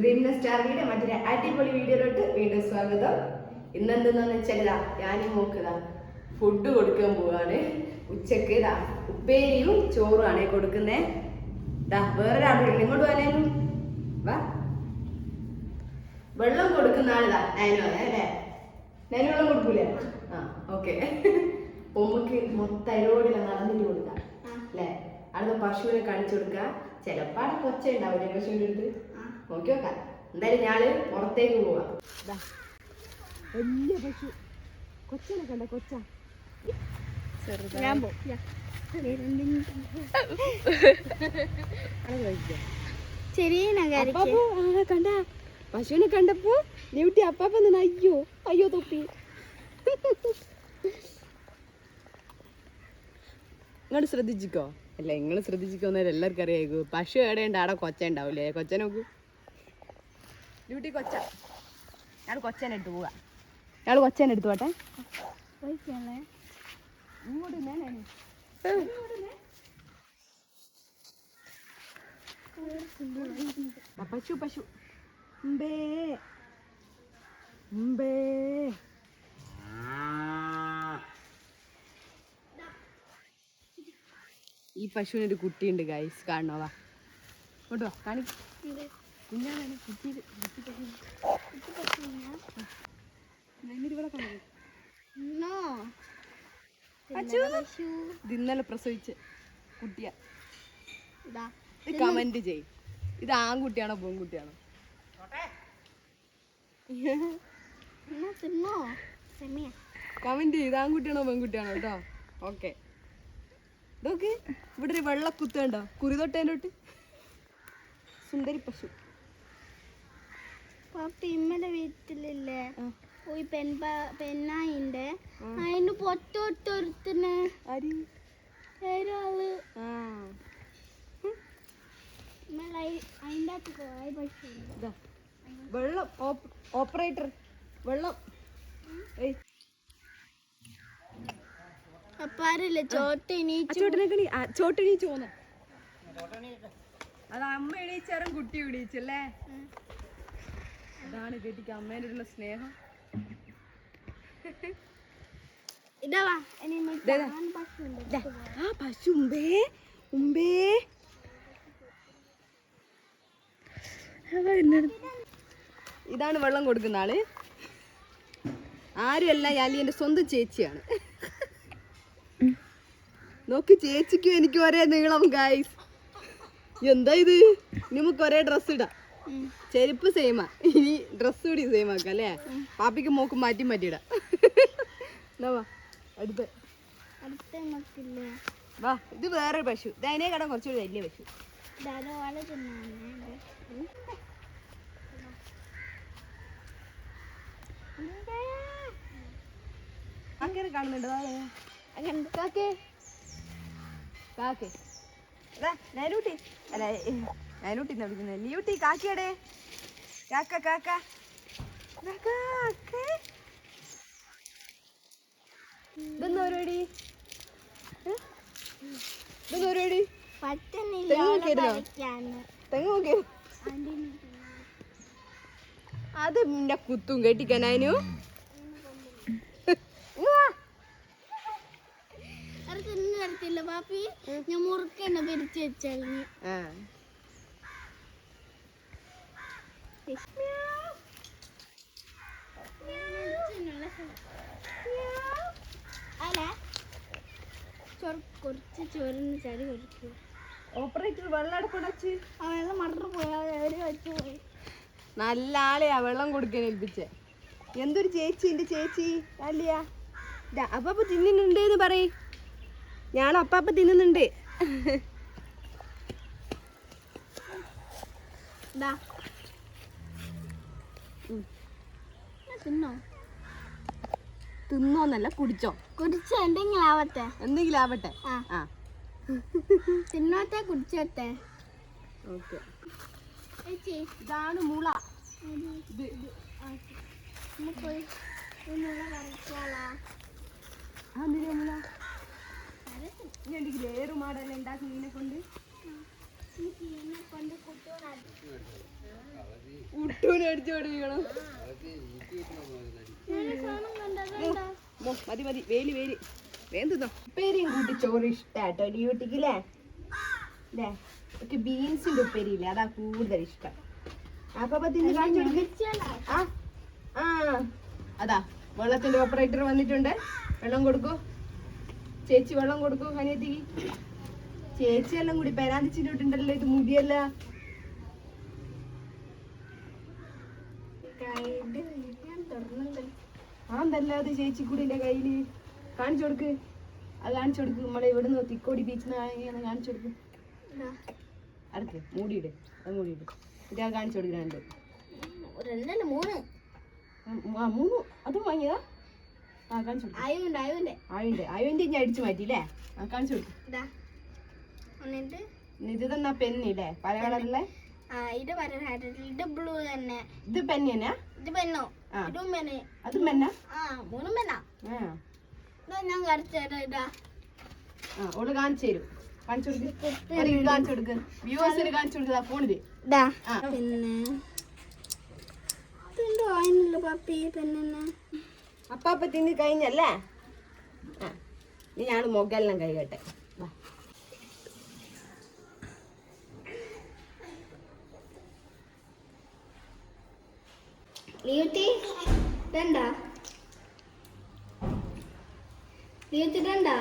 Dream സ്റ്റാറിയുടെ മറ്റൊരു അടിപൊളി വീഡിയോയിലോട്ട് വീണ്ടും സ്വാഗതം. ഇന്നെന്തെന്ന് വെച്ചാൽ ഞാനും നോക്കുക ഫുഡ് കൊടുക്കാൻ പോവാണ്. ഉച്ചയ്ക്ക് ഇതാ ഉപ്പേരിയും ചോറുമാണ് കൊടുക്കുന്നേ. ഇതാ വേറൊരാളുണ്ട് ഇങ്ങോട്ട് പോകാനും വാ. വെള്ളം കൊടുക്കുന്ന ആളിതാ നയനു അല്ലേ? നയനു വെള്ളം കൊടുക്കൂലേ? ആ ഓക്കെ. പൊമ്മക്ക് മൊത്തം അരോടില്ല നടന്നിട്ട് കൊടുക്കാം. അല്ലേ? അടുത്ത പശുവിനെ കാണിച്ചു കൊടുക്കുക ചിലപ്പോ അവിടെ കൊച്ച ഉണ്ടാവില്ലേ പശുവിന്റെ അടുത്ത്? നോക്കി നോക്കാം. എന്തായാലും ഞാൾ പുറത്തേക്ക് പോവാം. ദാ, വലിയ പശു. കൊച്ചനെ കണ്ട കൊച്ച. ഞാൻ കണ്ട. പശുവിനെ കണ്ടപ്പോ നീട്ടി അപ്പാപ്പ നിന്ന് അയ്യോ അയ്യോ തൊപ്പി. നിങ്ങൾ ശ്രദ്ധിച്ചിക്കോ? അല്ല നിങ്ങൾ ശ്രദ്ധിച്ചിക്കോന്നേരം എല്ലാവർക്കും അറിയായിരിക്കും പശു എവിടെയുണ്ട്? ആടെ കൊച്ച ഉണ്ടാവില്ലേ കൊച്ച നോക്കൂ. ഡ്യൂട്ടി കൊച്ച ഞാൻ കൊച്ചേനെ എടുത്ത് പോവാ ഞങ്ങൾ കൊച്ചേനെ എടുത്തു പോട്ടെ. ഇങ്ങോട്ട് പശു പശു. ഉമ്പേ ഉമ്പേ ഈ പശുവിനൊരു കുട്ടിയുണ്ട് ഗൈസ് കാണണോ? വാ. ഇങ്ങോട്ട് വാ. കാണി കുഞ്ഞാണ് ഇവിടെ നോ അച്ചു. പശു ഇത് ഇന്നലെ പ്രസവിച്ച് കുട്ടിയാ. ഇതാ. ഇത് കമന്റ് ചെയ് ഇത് ആൺകുട്ടിയാണോ പെൺകുട്ടിയാണോ? കമന്റ് ചെയ്ത് ആൺകുട്ടിയാണോ പെൺകുട്ടിയാണോ കേട്ടോ ഓക്കെ ഇതൊക്കെ ഇവിടെ ഒരു വെള്ള കുറി കണ്ടോ കുറിതൊട്ടേനോട്ട് സുന്ദരി പശു. ഇമ്മലെ വീട്ടിലില്ലേ? ഒരു പെൺ പെണ്ണായിണ്ട് അതിന് പൊത്തൊട്ടൊരുത്തിന് ആര്? ഒരാൾ. അതിന്റെ അകത്ത് കുറേ ഇതാ. വെള്ളം. ഓപ്പറേറ്റർ. വെള്ളം. അപ്പാരല്ലേ ചോട്ടിനെ കണി. ആ ചോട്ടിനി ചോന്ന അത് അമ്മ എണീച്ചാറും കുട്ടി എണീച്ചല്ലേ? അതാണ് കേട്ടിക്ക് അമ്മേനോടുള്ള സ്നേഹം. ആ പശു ഉമ്പേ ഉമ്പേ. ഇതാണ് വെള്ളം കൊടുക്കുന്ന ആൾ. ആരുമല്ല ഞാൻ എന്റെ സ്വന്തം ചേച്ചിയാണ്. നോക്ക് ചേച്ചിക്കും എനിക്കും ഒരേ നീളം ഗായ്സ് എന്താ ഇത്? നമുക്ക് ഒരേ ഡ്രസ് ഇടാം. ചെരുപ്പ് സെയിമാ ഇനി ഡ്രസ് കൂടി സെയിം ആക്കാം അല്ലേ? പാപ്പിക്ക് മോക്ക് മാറ്റി മാറ്റിയിടാം. അടുത്ത്. വാ ഇത് വേറൊരു പശു. അതിനെ കട കുറച്ചുകൂടി വലിയ പശു. കാക്കേനെ കാണുന്നുണ്ട്. അങ്ങനെ കാക്കേ? കാക്കേ. നേരൂട്ടി. അല്ല എന്നാ വിളിക്കുന്നത് ലിയൂട്ടി കാക്കിയടെ? കാക്ക കാക്ക. തെങ്ങ് അത് നിന്റെ കുത്തും തരത്തില്ല പാപ്പി. ഞാൻ മുറുക്കെന്നെ പിരിച്ചു വെച്ചാൽ അല്ല ചൊറ- കുറച്ച് ഓപ്പറേറ്റർ വെള്ളം അടപ്പടച്ച് ആ വെള്ളം മറന്നു പോയാൽ അവർ വെച്ചു പോയി. നല്ല ആളെയാ വെള്ളം കൊടുക്കാൻ ഏൽപ്പിച്ചേ. എന്തൊരു ചേച്ചി എന്റെ ചേച്ചി? അല്ലയ. അപ്പാപ്പ തിന്നുന്നുണ്ട് എന്ന് പറയ്. ഞാൻ അപ്പാപ്പ തിന്നുന്നുണ്ട്. ദാ തിന്നോ? തിന്നോന്നല്ല കുടിച്ചോ. കുടിച്ച എന്തെങ്കിലും ആവട്ടെ. എന്തെങ്കിലും ആവട്ടെ. ആ. തിന്നോട്ടെ കുടിച്ചോട്ടെ. ഓക്കെ. ഇതാണ് മുള. ഇനി ഉണ്ടെങ്കിൽ ഏറുമാടെല്ലാം ഉണ്ടാക്കി ഇതിനെ കൊണ്ട്? മതി മതി. വേലി വേലി. വേന്തുന്നോ ഉപ്പേരിയും കൂട്ടി ചോറ് ഇഷ്ടാട്ടോ ഡ്യൂട്ടിക്ക് അല്ലേ ഒക്കെ ബീൻസിന്റെ ഉപ്പേരി ഇല്ലേ അതാ കൂടുതൽ ഇഷ്ടം. അപ്പൊ തിന്ന് ആ ആ. അതാ വെള്ളത്തിന്റെ ഓപ്പറേറ്റർ വന്നിട്ടുണ്ട്. വെള്ളം കൊടുക്കൂ. ചേച്ചി വെള്ളം കൊടുക്കൂ അനിയത്തിക്ക്. ചേച്ചി എല്ലാം കൂടി പെരാന്തിച്ചിട്ടുണ്ടല്ലോ ഇത് മുടിയല്ല. ആ ചേച്ചി ചേച്ചി കൂടിന്റെ കയ്യിൽ? കാണിച്ചു കൊടുക്ക്. അത് കാണിച്ചു കൊടുക്ക്. നമ്മളെ ഇവിടുന്ന് തിക്കോടി ബീച്ചിൽ നിന്ന് കാണിച്ചു കൊടുക്ക്. അടുത്ത് മൂടിയിട്. അത് മൂടിയിട്. ഇത് ഞാൻ കാണിച്ചു കൊടുക്കുന്നുണ്ട്. രണ്ടല്ല മൂന്ന്. ആ മൂന്ന്. അതും വാങ്ങിയതാ? ആ കാണിച്ചു കൊടുക്ക്. ആയുണ്ട് ആയുണ്ട്. ഞാൻ അടിച്ചു മാറ്റിയില്ലേ ആ കാണിച്ചു കൊടുക്ക്. എന്നിട്ട് ഇത് തന്നാ പെന്നില്ലേ പല കളറിലെ ഇത് ഇത് ബ്ലൂ തന്നെ. ഇത് പെന്ന് ഇത് പെണ്ണോ അത് ഇതും പെണ്ണ് അതും പെന്നാ ആ? മൂന്നും ഇതാ ആ ഓൾ കാണിച്ചു തരും. കാണിച്ചു കൊടുക്ക്. ഒരു ഇത് കാണിച്ചു കൊടുക്ക്. വ്യൂവേഴ്സിന് കാണിച്ചു കൊടുക്കുക ഫോണിൽ ഇതാ. ആ. പിന്നെ ഇതെന്തോ ആയിരുന്നല്ലോ പപ്പി പെണ്ണെന്നെ. അപ്പ അപ്പ തിന്നി കഴിഞ്ഞല്ലേ? ഞാൻ മുകലെല്ലാം കഴിയട്ടെ വാ. വേണ്ട ലീവത്തി ഇതണ്ടാ